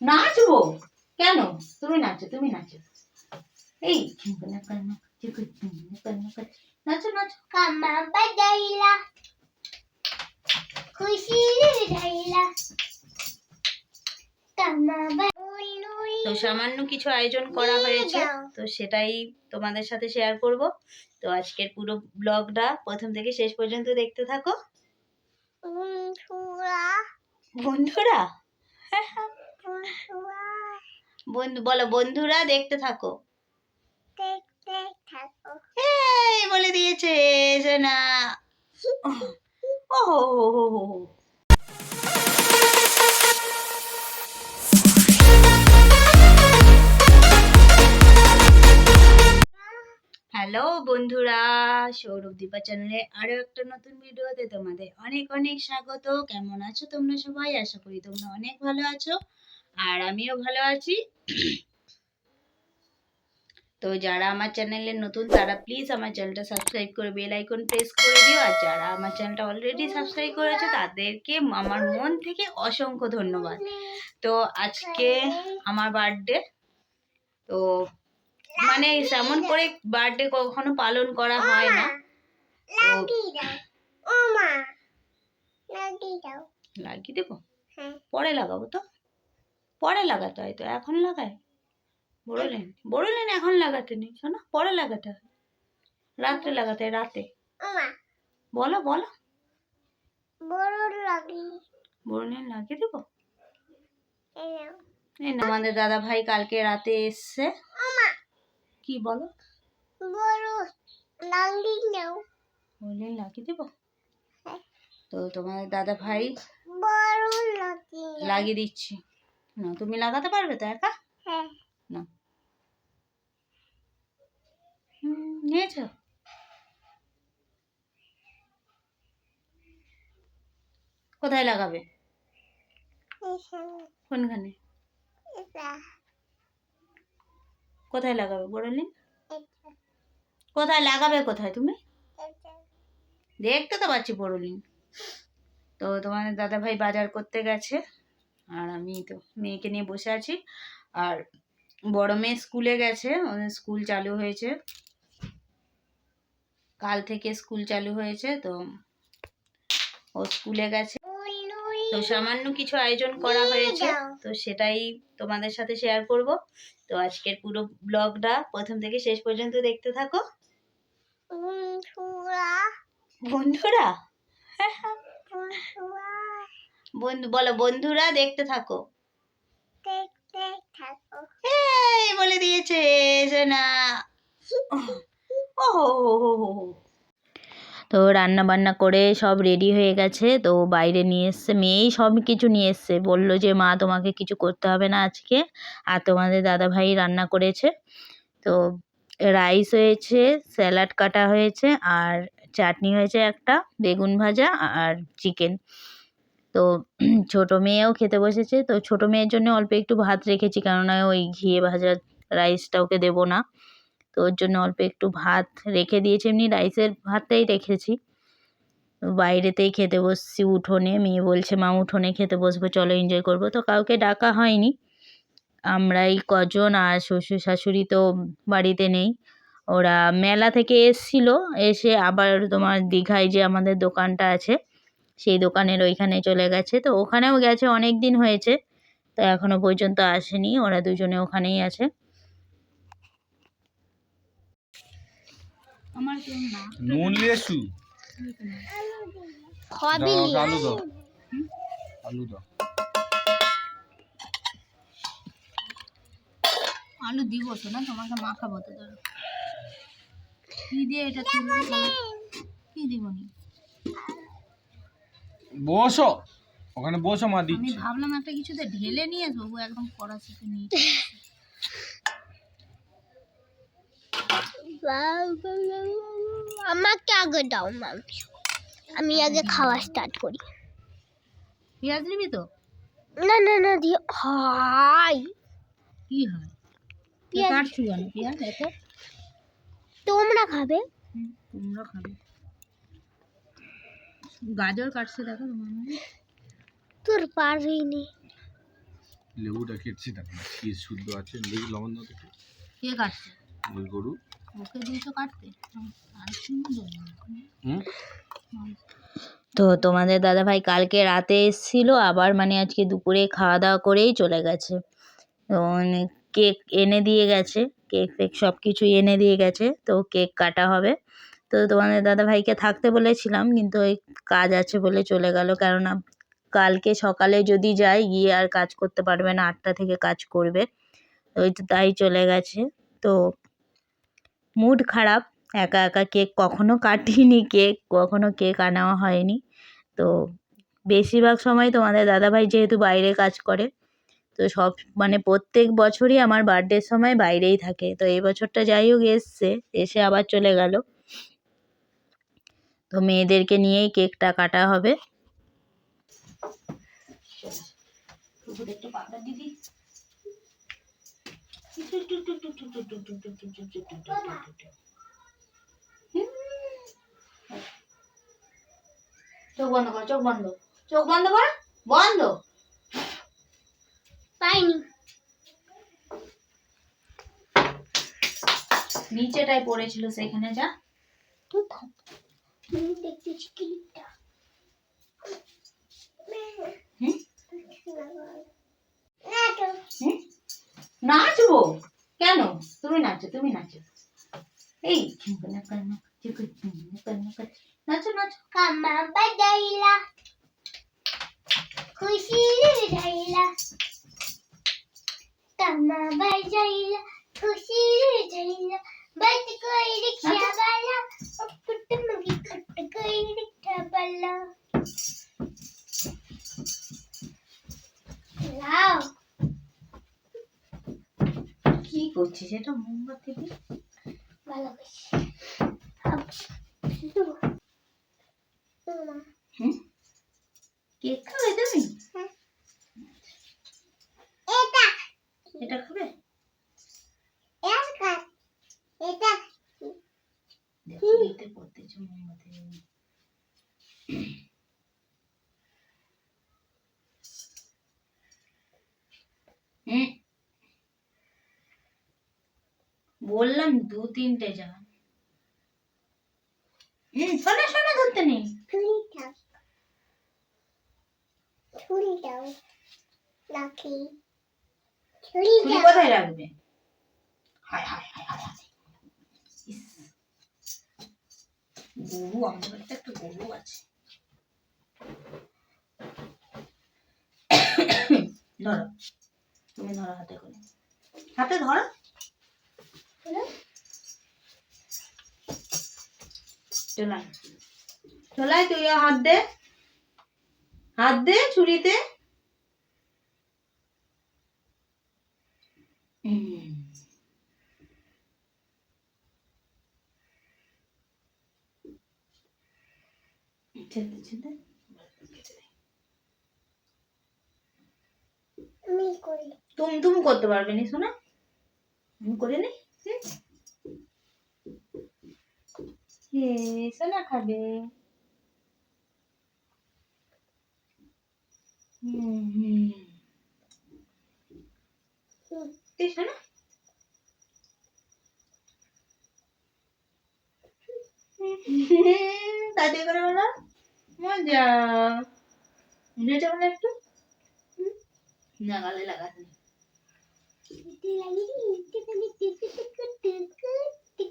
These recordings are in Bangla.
নাচবো? কেন? তুমি নাচো তুমি নাচো। এই কান্না চিকু কান্না। নাচো নাচো। কামা বাজাইলা। খুশি কামা বাজাইলা। তো সামান্য কিছু আয়োজন করা হয়েছে। তো সেটাই তোমাদের সাথে শেয়ার করব। তো আজকের পুরো ব্লগটা প্রথম থেকে শেষ পর্যন্ত দেখতে থাকো। বন্ধুরা বন্ধুরা। বন্ধুরা? বন্ধু বলো বন্ধুরা দেখতে থাকো। এই বলে দিয়েছে না ও হো হো হো হো হো। হ্যালো বন্ধুরা সৌরভ দীপা চ্যানেলে আরও একটা নতুন ভিডিওতে তোমাদের অনেক অনেক স্বাগত। কেমন আছো তোমরা সবাই? আশা করি তোমরা অনেক ভালো আছো। আর আমিও ভালো আছি। তো যারা আমার চ্যানেলে নতুন তারা প্লিজ আমার চ্যানেলটা সাবস্ক্রাইব করে বেল আইকন প্রেস করে দিও। আর যারা আমার চ্যানেলটা অলরেডি সাবস্ক্রাইব করেছে তাদেরকে আমার মন থেকে অসংখ্য ধন্যবাদ। তো আজকে আমার বার্থডে তো মানে তেমন করে বার্থডে কখনো পালন করা হয় না। লাগিয়ে দেবো? হ্যাঁ। পরে লাগাবো তো? পরে লাগাতে হয় তো এখন লাগায়? বড়লেন বড়লেন এখন লাগাতে নেই শোনো পরে লাগাতে হয়। রাত্রে লাগাতে হয় রাতে। বলো বলো। বড়লেন লাগিয়ে দেবো? এই না আমাদের দাদা ভাই কালকে রাতে এসছে। কি বলো? বললেন লাগিয়ে দেবো? হ্যাঁ। তো তোমাদের দাদা ভাই। লাগিয়ে দিচ্ছি। না তুমি লাগাতে পারবে তো একা? হ্যাঁ। না। নিয়েছো? কোথায় লাগাবে? কোনখানে? কোথায় লাগাবে বড়লিন কোথায় লাগাবে কোথায় তুমি? দেখতে তো পাচ্ছি বড়লিন। তো তোমাদের দাদা ভাই বাজার করতে গেছে। আর আমি তো মেয়েকে নিয়ে বসে আছি। আর বড় মেয়ে স্কুলে গেছে ওদের স্কুল চালু হয়েছে। কাল থেকে স্কুল চালু হয়েছে তো ও স্কুলে গেছে। তো সামান্য কিছু আয়োজন করা হয়েছে তো সেটাই তোমাদের সাথে শেয়ার করব। তো আজকের পুরো ব্লগটা প্রথম থেকে শেষ পর্যন্ত দেখতে থাকো। বন্ধুরা। বন্ধু বলো বন্ধুরা দেখতে থাকো। এই বলে দিয়েছে ও। তো রান্না বান্না করে সব রেডি হয়ে গেছে। তো বাইরে নিয়ে এসছে মেয়েই সব কিছু নিয়ে এসছে। বলল যে মা তোমাকে কিছু করতে হবে না আজকে। আর তোমাদের দাদা ভাই রান্না করেছে। তো রাইস হয়েছে স্যালাড কাটা হয়েছে আর চাটনি হয়েছে একটা বেগুন ভাজা আর চিকেন। তো ছোট মেয়েও খেতে বসেছে। তো ছোট মেয়ের জন্য অল্প একটু ভাত রেখেছি, কেননা ওই ঘিয়ে ভাজা রাইসটা ওকে দেবো না। তো ওর জন্য অল্প একটু ভাত রেখে দিয়েছি, এমনি রাইসের ভাতটাই রেখেছি। বাইরেতেই খেতে বসছি উঠোনে, মেয়ে বলছে, মা, উঠোনে খেতে বসবো, চলো এনজয় করব। তো কাউকে ডাকা হয়নি। আমরাই কজন আর শ্বশুর শাশুড়ি তো বাড়িতে নেই। ওরা মেলা থেকে এসছিল, এসে আবার তোমার দীঘায় যে আমাদের দোকানটা আছে সেই দোকানের ওইখানে চলে গেছে। তো ওখানেও গেছে অনেক দিন হয়েছে। তো এখনও পর্যন্ত আসেনি ওরা দুজনে ওখানেই আছে। আমার কেউ না। নুন লেসু। দাও, আলু দাও। আলু দাও। আলু দিব না তোমাকে মাখাবো তো ধরো। কি দিয়ে এটা তুলবো? কি দিব নি? বসো। ওখানে বসো মা আমি ভাবলাম একটা কিছুতে ঢেলে নিয়ে আসব ও একদম কড়া শিখে নিয়ে আমাকে আগে দাও মাংস আমি আগে খাওয়া স্টার্ট করি। পেঁয়াজ নিবি তো? না না না দিয়ে হাই। কি হয় পেঁয়াজ- কাটছু কেন পেঁয়াজ এত? তোমরা খাবে? তোমরা খাবে। গাজর কাটছে দেখো। তোর পারবি নি লেবুটা কেটছি না কি শুদ্ধ আছে। লেবু লবণ দাও তো একটু। কে কাটছে? ওই গরু। ওকে দিয়েছ কাটতে আর হুম? তো তোমাদের দাদাভাই কালকে রাতে এসেছিল আবার মানে আজকে দুপুরে খাওয়া দাওয়া করেই চলে গেছে। তো মানে কেক এনে দিয়ে গেছে কেক ফেক সব কিছুই এনে দিয়ে গেছে তো কেক কাটা হবে। তো তোমাদের দাদাভাইকে থাকতে বলেছিলাম, কিন্তু ওই কাজ আছে বলে চলে গেল। কেননা কালকে সকালে যদি যাই গিয়ে আর কাজ করতে পারবে না, আটটা থেকে কাজ করবে। ওই তো তাই চলে গেছে। তো মুড খারাপ, একা একা কেক কখনো কাটিনি, কেক কখনো কেক আনাও হয়নি। তো বেশিরভাগ সময় তোমাদের দাদাভাই যেহেতু বাইরে কাজ করে, তো সব মানে প্রত্যেক বছরই আমার বার্থডের সময় বাইরেই থাকে। তো এই বছরটা যাই হোক এসছে, এসে আবার চলে গেল। তো মেয়েদেরকে নিয়েই কেকটা কাটা হবে। চোখ বন্ধ করো চোখ বন্ধ। চোখ বন্ধ করো বন্ধ। পাইনি নিচেটায় পড়েছিল সেখানে যা। তুই থাক। নাচবো কেন তুমি নাচো তুমি নাচো এই ঝুমকনা কন্না ঝুমকনা কন্না কন্না নাচো নাচো কামা বাজাইলা খুশি যাইলা কামা বাজাইলা করছিস? এটা মোমবাতি দিয়ে? ভালো করছি আব শুধু মা হুম কেক খাবে তুমি এটা এটা খাবে এটা এটা দেখো এতে পড়তেছে মোমবাতি দিয়ে। হুম বললাম দু তিনটে হুম শোনা ধরতে নেই। ছুরি দাও ছুরি ছুরি ছুরি কোথায় রাখবে? হায় হায় হায় হায় হায়। গরু আমাদের বাড়িতে একটা গরু আছে। ধরো। তুমি ধরো হাতে করে। হাতে ধরো। চলাই চলাই তুই হাত দে। হাত দে ছুরিতে। হুম ছেড়ে ছেড়ে তুমি তুমি করতে পারবে নি শোনা? আমি করে নি হে সোনা খাবে? তাতে করে মজা। মজা বলে একটু? না গালে লাগাতে লাগি ইতি খালি টিক টিক টিক টিক হুম হুম টিক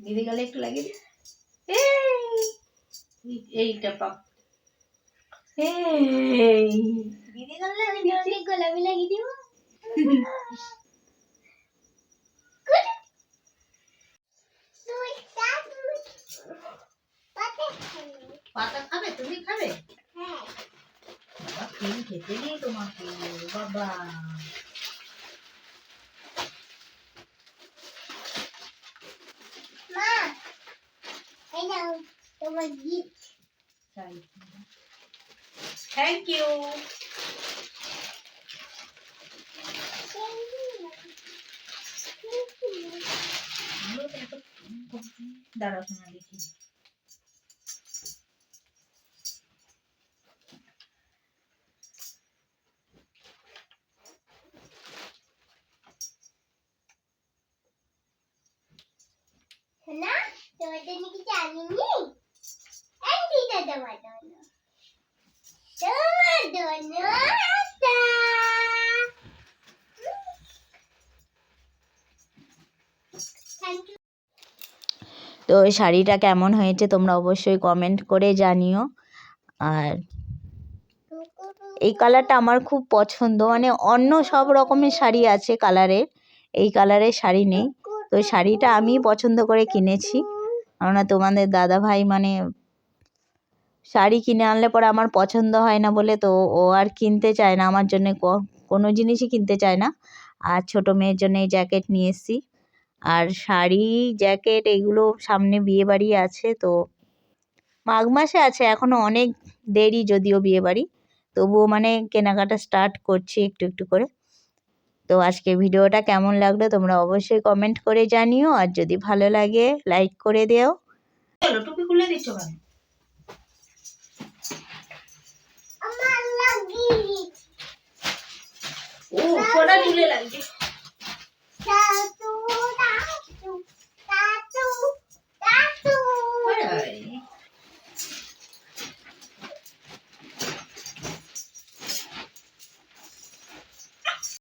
দিদি গালে একটু লাগিয়ে দে। এইটা পাপ দিদি গালে গোলাপি দিব। পাতা খাবে? তুমি খাবে? হ্যাঁ। খেতে দিই তোমাকে বাবা। তোমার গিফট থ্যাংক ইউ দাঁড়াও তোমার দেখি। না তোমাদের তো শাড়িটা কেমন হয়েছে তোমরা অবশ্যই কমেন্ট করে জানিও। আর এই কালারটা আমার খুব পছন্দ মানে অন্য সব রকমের শাড়ি আছে কালারের এই কালারের শাড়ি নেই। তো শাড়িটা আমি পছন্দ করে কিনেছি। কেননা তোমাদের দাদা ভাই মানে শাড়ি কিনে আনলে পরে আমার পছন্দ হয় না বলে তো ও আর কিনতে চায় না, আমার জন্য কোনো জিনিসই কিনতে চায় না। আর ছোটো মেয়ের জন্য এই জ্যাকেট নিয়ে এসেছি। আর শাড়ি, জ্যাকেট এগুলো সামনে বিয়ে বাড়ি আছে তো মাঘ মাসে আছে এখনও অনেক দেরি যদিও বিয়ে বাড়ি। তবুও মানে কেনাকাটা স্টার্ট করছি একটু একটু করে। তো আজকে ভিডিওটা কেমন লাগল তোমরা অবশ্যই কমেন্ট করে জানিও। আর যদি ভালো লাগে লাইক করে দিও। টুপি খুলে দিচ্ছ